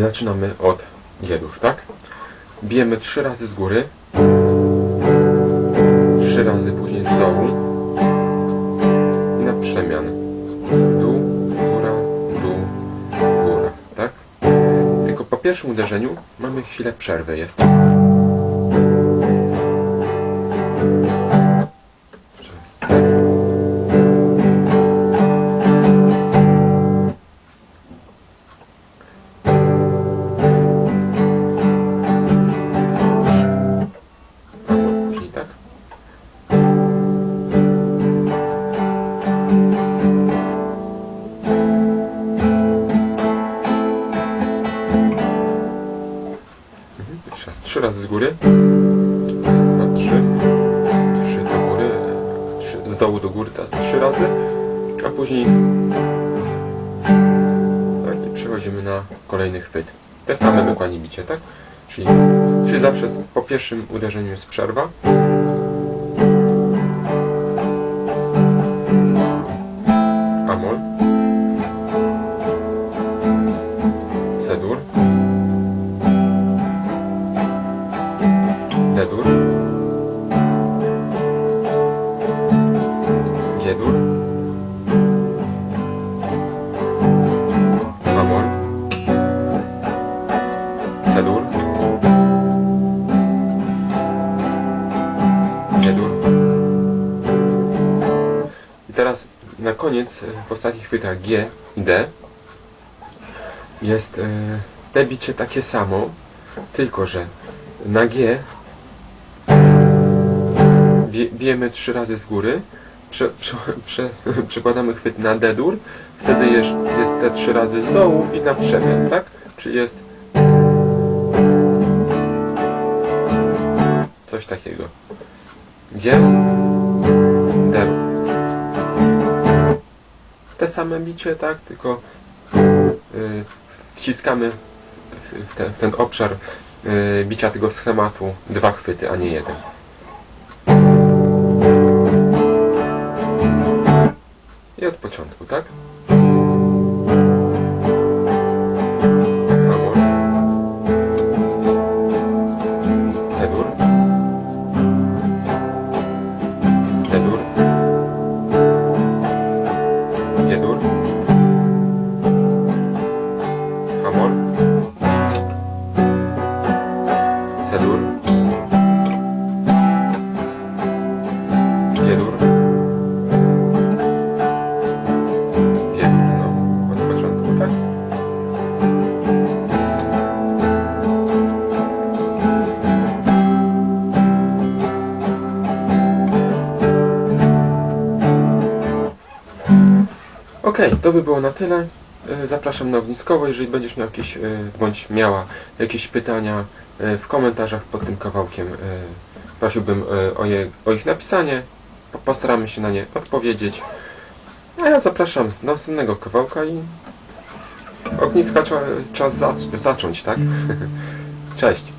Zaczynamy od G-dur, tak? Bijemy trzy razy z góry, trzy razy później z dołu i na przemian. Dół, góra, dół, góra, tak? Tylko po pierwszym uderzeniu mamy chwilę przerwy, jest. Trzy razy z góry. Raz, dwa, trzy. Trzy do góry. Trzy, z dołu do góry teraz trzy razy. A później tak, i przechodzimy na kolejny chwyt. Te same dokładnie bicie, tak? Czyli, czyli zawsze po pierwszym uderzeniu jest przerwa. I teraz na koniec e, w ostatnich chwytach G i D. Jest e, te bicie takie samo, tylko że na G bijemy trzy razy z góry, prze, prze, prze, przekładamy chwyt na D-dur, wtedy jest, jest te trzy razy z dołu i na przemian, tak? Czyli jest coś takiego. G, D. Te same bicie, tak? Tylko y, wciskamy w, ten, w ten obszar y, bicia tego schematu dwa chwyty, a nie jeden. I od początku, tak? Amor. C-dur. D-dur. G-dur. Amor. Okej, to by było na tyle. E, Zapraszam na ogniskowo, jeżeli będziesz miał jakieś, e, bądź miała jakieś pytania e, w komentarzach pod tym kawałkiem, prosiłbym o, je, o ich napisanie. Po- Postaramy się na nie odpowiedzieć. A ja zapraszam do następnego kawałka i ogniska cza, czas zac- zacząć, tak? Cześć!